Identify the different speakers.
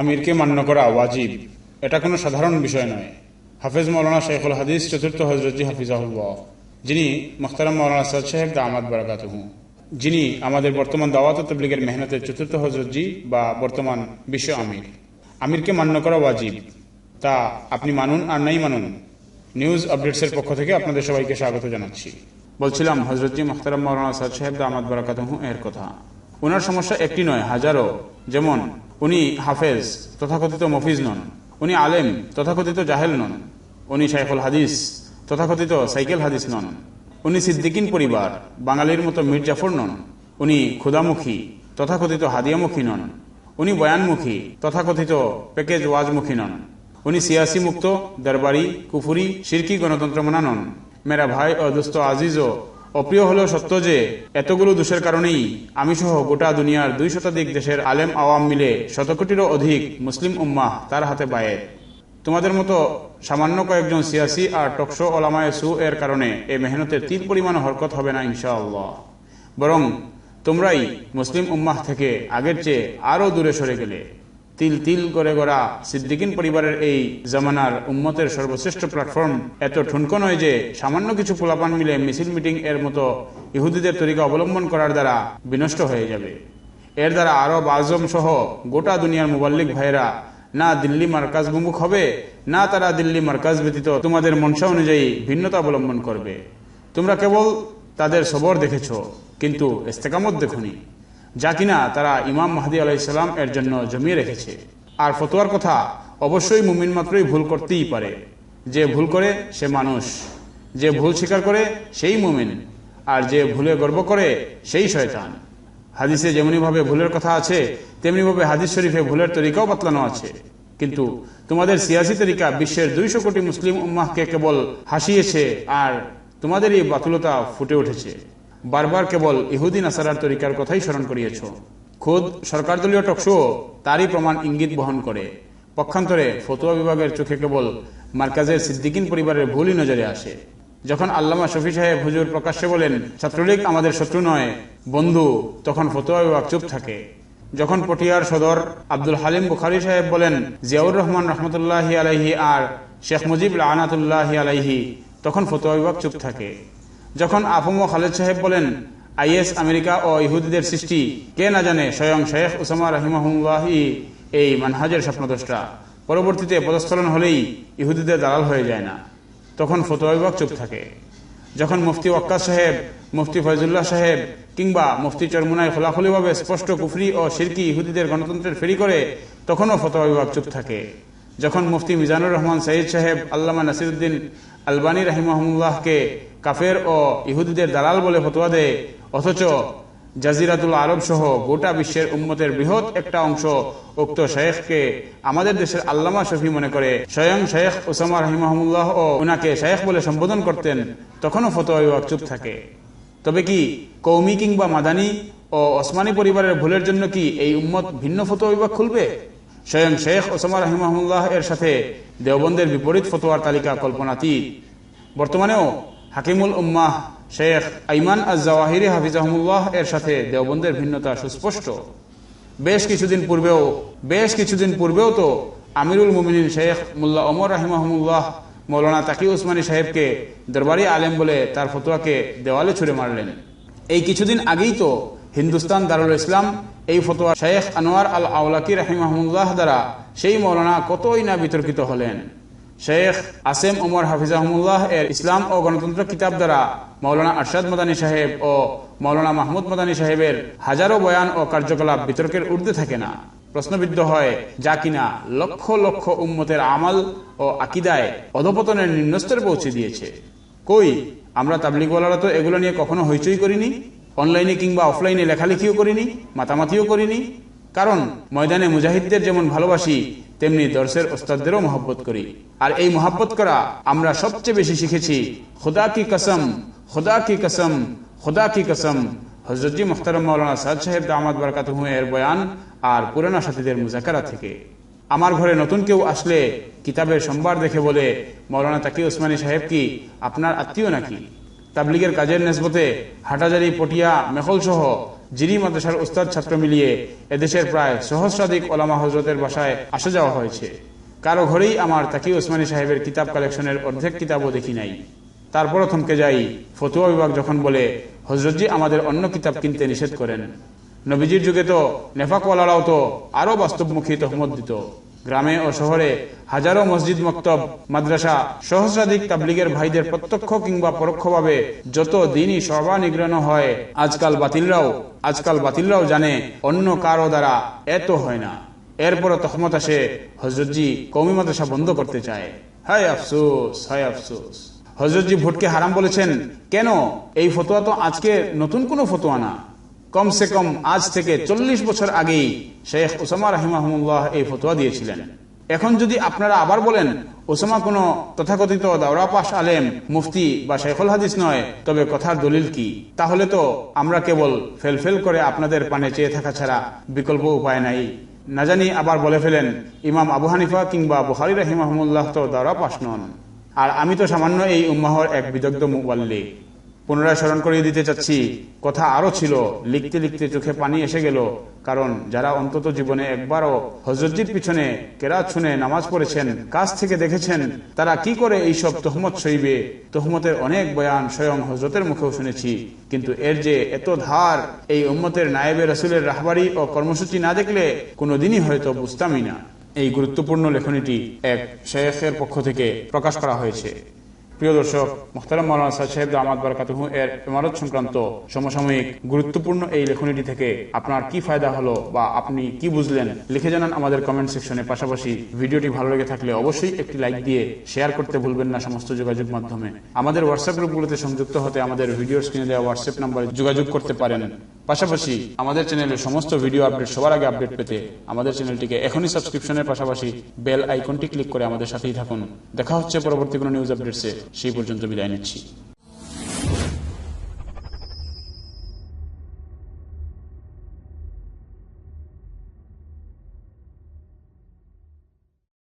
Speaker 1: আমিরকে মান্য করা ওয়াজিব। এটা কোনো সাধারণ বিষয় নয়। হাফেজ মৌলানা শেখুল হাদিস চতুর্থ হজরতজি হাফিজাহুল্লাহ, যিনি মোখতারাম মৌলানা সদ সাহেব দামাদ বারাকাতুহু, যিনি আমাদের বর্তমান দাওয়াত তবলিগের মেহনতের চতুর্থ হজরতজি বা বর্তমান বিশ্ব আমির। আমিরকে মান্য করা ওয়াজিব। তা আপনি মানুন আর নাই মানুন, নিউজ আপডেটসের পক্ষ থেকে আপনাদের সবাইকে স্বাগত জানাচ্ছি। বলছিলাম হজরতজি মোখতারাম মৌলানা সদ সাহেব দামাদ বারাকাতুহু এর কথা। ওনার সমস্যা একটি নয়, হাজারো। যেমন উনি হাফেজ, তথাকথিত মফিজ নন। উনি আলেম, তথাকথিত জাহেল নন। উনি শাইখুল হাদিস, তথাকথিত সাইকেল হাদিস নন। উনি সিদ্দিকিন পরিবার, বাঙালির মতো মীর জাফর নন। উনি ক্ষুদামুখী, তথাকথিত হাদিয়ামুখী নন। উনি বয়ানমুখী, তথাকথিত প্যাকেজ ওয়াজমুখী নন। উনি সিয়াসি মুক্ত দরবারি, কুফুরি শিরকি গণতন্ত্র মানা নন। মেরা ভাই ও দোস্ত আজিজ ও অপ্রিয় হলেও সত্য যে, এতগুলো দোষের কারণেই আমি সহ গোটা দুনিয়ার দুই শতাধিক দেশের আলেম আওয়াম মিলে শতকোটিরও অধিক মুসলিম উম্মাহ তার হাতে বায়ের তোমাদের মতো সামান্য কয়েকজন সিয়াসি আর টকশো ওলামায় সু এর কারণে এই মেহনতের তিল পরিমাণ হরকত হবে না, ইনশাআল্লাহ। বরং তোমরাই মুসলিম উম্মাহ থেকে আগের চেয়ে আরও দূরে সরে গেলে। তিল তিল করে গড়া সিদ্দিকিন পরিবারের এই জামানার উম্মতের সর্বশ্রেষ্ঠ প্ল্যাটফর্ম এত ঠুনকো নয় যে সামান্য কিছু পোলাপান মিলে মিছিল মিটিং এর মতো ইহুদিদের তরিকা অবলম্বন করার দ্বারা বিনষ্ট হয়ে যাবে। এর দ্বারা আরব, আজম সহ গোটা দুনিয়ার মোবাল্লিক ভাইরা না দিল্লি মার্কাজ বিমুখ হবে, না তারা দিল্লি মার্কাজ ব্যতীত তোমাদের মনসা অনুযায়ী ভিন্নতা অবলম্বন করবে। তোমরা কেবল তাদের সবর দেখেছ, কিন্তু ইস্তেকামত দেখনি। যা কিনা তারা ইমাম মাহাদি আলাইসাল্লাম এর জন্য জমিয়ে রেখেছে। আর ফতোয়ার কথা অবশ্যই মুমিন মাত্রই ভুল করতেই পারে। যে ভুল করে সে মানুষ। যে ভুল স্বীকার করে সেই মুমিন। আর যে ভুলে গর্ব করে সেই শয়তান। হাদিসে যেমনিভাবে ভুলের কথা আছে, তেমনিভাবে হাদিস শরীফে ভুলের তরিকাও বাতলানো আছে। কিন্তু তোমাদের সিয়াসি তরিকা বিশ্বের দুইশো কোটি মুসলিম উম্মাহকে কেবল হাসিয়েছে আর তোমাদের এই বাতুলতা ফুটে উঠেছে। বারবার কেবল ইহুদি নাসারার তরিকার কথাই স্মরণ করিয়েছ। খোদ সরকার দলীয় টকশো তারই প্রমাণ ইঙ্গিত বহন করে। পক্ষান্তরে ফতুয়া বিভাগের চোখে কেবল মার্কাজের সিদ্দিকিন পরিবারের ভুলই নজরে আসে। যখন আল্লামা শফি সাহেব হুজুর প্রকাশ্যে বলেন, ছাত্রলীগ আমাদের শত্রু নয়, বন্ধু, তখন ফতোয়া বিভাগ চুপ থাকে। যখন পটিয়ার সদর আব্দুল হালিম বুখারি সাহেব বলেন, জিয়াউর রহমান রহমতুল্লাহ আলাইহি আর শেখ মুজিব আনাতুল্লাহ আলাইহি, তখন ফতোয়া বিভাগ চুপ থাকে। যখন আফম খালেদ সাহেব বলেন, আইএস আমেরিকা ও ইহুদিদের সৃষ্টি, কে না জানে, স্বয়ং শেখ উসামা রহিমাহুল্লাহি এই মানহাজের স্বপ্নদোষটা পরবর্তীতে পদস্খলন হলেই ইহুদিদের দালাল হয়ে যায় না। তখন ফতোয়া বিভাগ চুপ থাকে। যখন মুফতি ওয়াক্কাস সাহেব, মুফতি ফয়জুল্লাহ সাহেব কিংবা মুফতি চরমুনায় খোলাখুলিভাবে স্পষ্ট কুফরি ও শিরকি ইহুদিদের গণতন্ত্রের ফেরি করে, তখনও ফতোয়া বিভাগ চুপ থাকে। যখন মুফতি মিজানুর রহমান সঈদ সাহেব আল্লামা নাসিরুদ্দিন আলবানী রাহিমাহমুল্লাহকে কাফের ও ইহুদিদের দালাল বলে ফতোয়া দেয়। অথচ জাজিরাতুল আরব সহ গোটা বিশ্বের উম্মতের বৃহৎ একটা অংশ উক্ত শেখকে আমাদের দেশের আল্লামা শফি মনে করে। স্বয়ং শেখ ওসামা রহিমাহমুল্লাহ ও উনাকে শেখ বলে সম্বোধন করতেন, তখনও ফতোয়া বিভাগ চুপ থাকে। তবে কি কৌমি কিংবা মাদানি ও ওসমানী পরিবারের ভুলের জন্য কি এই উম্মত ভিন্ন ফতোয়া বিভাগ খুলবে? স্বয়ং শেখ ওসামা রহিমাহমুল্লাহ এর সাথে দেওবন্দের বিপরীত ফতোয়ার তালিকা কল্পনাতীত। বর্তমানেও হাকিমুল উম্মাহ শেখ আইমান আজাহিরি হাফিজাহমুল্লাহ এর সাথে দেওবন্দের ভিন্নতা সুস্পষ্ট। বেশ কিছুদিন পূর্বেও, বেশ কিছুদিন পূর্বেও তো আমিরুল মুমিনিন শেখ মুল্লা ওমর রাহিমাহমুল্লাহ মৌলানা তাকি উসমানী সাহেবকে দরবারি আলেম বলে তার ফতোয়াকে দেওয়ালে ছুড়ে মারলেন। এই কিছুদিন আগেই তো হিন্দুস্তান দারুল ইসলাম এই ফতোয়া শেখ আনোয়ার আল আউলাকি রাহিমাহমুল্লাহ দ্বারা সেই মৌলানা কতই না বিতর্কিত হলেন। শেখ আসেম ওমর হাফিজাহমুল্লাহ এর ইসলাম ও গণতন্ত্র কিতাব দ্বারা মৌলানা আরশাদ মদানী সাহেব ও মৌলানা মাহমুদ মদানী সাহেবের হাজারো বয়ান ও কার্যকলাপ বিতর্কের ঊর্ধ্বে থাকে না। প্রশ্নবিদ্ধ হয়, যা কিনা লক্ষ লক্ষ উম্মতের আমাল ও আকিদায় অধপতনের নিম্নস্তরে পৌঁছে দিয়েছে। কই, আমরা তাবলিগওয়ালারা তো এগুলো নিয়ে কখনো হইচই করিনি? অনলাইনে কিংবা অফলাইনে লেখালেখিও করিনি, মাতামাতিও করিনি কারণ ময়দানে মুজাহিদদের যেমন ভালোবাসি, তেমনি দর্শের ওস্তাদদেরও মহব্বত করি। আর এই মহব্বত করা আমরা সবচেয়ে বেশি শিখেছি, খোদা কি কসম, খোদা কি কসম, খোদা কি কসম। হজরতজি মুখতারম মৌলানা সাদ সাহেব দামাদ বরকাত এর বয়ান আর পুরানা সাথীদের মুজাকারা থেকে। আমার ঘরে নতুন কেউ আসলে কিতাবের সম্বার দেখে বলে মৌলানা তাকি উসমানী সাহেব কি আপনার আত্মীয় নাকি? তাবলিগের কাজের নেসবতে হাটাজারি, পটিয়া মেখল সহ যিনি মাদ্রাসার উস্তাদ, ছাত্র মিলিয়ে এদেশের প্রায় সহস্রাধিক ওলামা হজরতের বাসায় আসা যাওয়া হয়েছে। কারও ঘরেই আমার তাকি ওসমানী সাহেবের কিতাব কালেকশনের অর্ধেক কিতাবও দেখি নাই। তারপরও থমকে যাই, ফতুয়া বিভাগ যখন বলে, হজরতজি আমাদের অন্য কিতাব কিনতে নিষেধ করেন। নবীজির যুগে তো নেফাকওয়ালারাও তো আরও বাস্তবমুখী তহমত দিত। গ্রামে ও শহরে হাজারো মসজিদ মক্তব, মাদ্রাসা, সহস্রাধিক তাবলিগের ভাইদের প্রত্যক্ষ কিংবা পরোক্ষভাবে যত দিনই সর্বানিগ্রহণ হয়, আজকাল বাতিলরাও আজকাল বাতিলরাও জানে অন্য কারও দ্বারা এত হয় না। এরপরও তহমত আসে হজরতজি কৌমি মাদ্রাসা বন্ধ করতে চায়। হায় আফসোস হায় আফসোস। হজরতজি ভোটকে হারাম বলেছেন, কেন? এই ফতোয়া তো আজকে নতুন কোনো ফতোয়া না। কমসে কম আজ থেকে চল্লিশ বছর আগেই শেখ ওসামা রাহিমাহমুল্লাহ এই ফতোয়া দিয়েছিলেন। এখন যদি আপনারা আবার বলেন, ওসামা কোন তথাকথিত দাওরা পাশ আলেম, মুফতি বা শেখুল হাদিস নয়, তবে কথার দলিল কি? তাহলে তো আমরা কেবল ফেলফেল করে আপনাদের পানে চেয়ে থাকা ছাড়া বিকল্প উপায় নাই। না জানি আবার বলে ফেলেন, ইমাম আবু হানিফা কিংবা বুখারি রাহিমাহমুল্লাহ তো দাওরা পাশ নন। আর আমি তো সামান্য এই উম্মাহর এক বিদগ্ধ মুবাল্লিক পুনরায় স্মরণ করিয়ে দিতে চাচ্ছি। কথা আরও ছিল, লিখতে লিখতে চোখে পানি এসে গেল, কারণ যারা অন্তত জীবনে একবারও হজরতজির পিছনে কেরাত শুনে নামাজ পড়েছেন, কাছ থেকে দেখেছেন, তারা কি করে এইসব তহমত সইবে? তহমতের অনেক বয়ান স্বয়ং হজরতের মুখেও শুনেছি। কিন্তু এর যে এত ধার, এই উম্মতের নায়েবে রসুলের রাহবারি ও কর্মসূচি না দেখলে কোনোদিনই হয়তো বুঝতামই না। এই গুরুত্বপূর্ণ লেখনীটি এক শেখের পক্ষ থেকে প্রকাশ করা হয়েছে। প্রিয় দর্শক, মোহতারাম মৌলানা সাদ সাহেব আহমদ বারকাতুহু এর ইমারত সংক্রান্ত সমসাময়িক গুরুত্বপূর্ণ এই লেখনীটি থেকে আপনার কি ফায়দা হলো বা আপনি কি বুঝলেন, লিখে জানান আমাদের কমেন্ট সেকশনে পাশাপাশি। ভিডিওটি ভালো লেগে থাকলে অবশ্যই একটি লাইক দিয়ে শেয়ার করতে ভুলবেন না সমস্ত যোগাযোগ মাধ্যমে। আমাদের হোয়াটসঅ্যাপ গ্রুপগুলোতে সংযুক্ত হতে আমাদের ভিডিও স্ক্রিনে দেওয়া হোয়াটসঅ্যাপ নাম্বারে যোগাযোগ করতে পারেন। পাশাপাশি আমাদের চ্যানেলের সমস্ত ভিডিও আপডেট সবার আগে আপডেট পেতে আমাদের চ্যানেলটিকে এখনই সাবস্ক্রিপশনের পাশাপাশি বেল আইকনটি ক্লিক করে আমাদের সাথেই থাকুন। দেখা হচ্ছে পরবর্তী কোনো নিউজ আপডেটসে সেই পর্যন্ত বিদায় নিচ্ছি।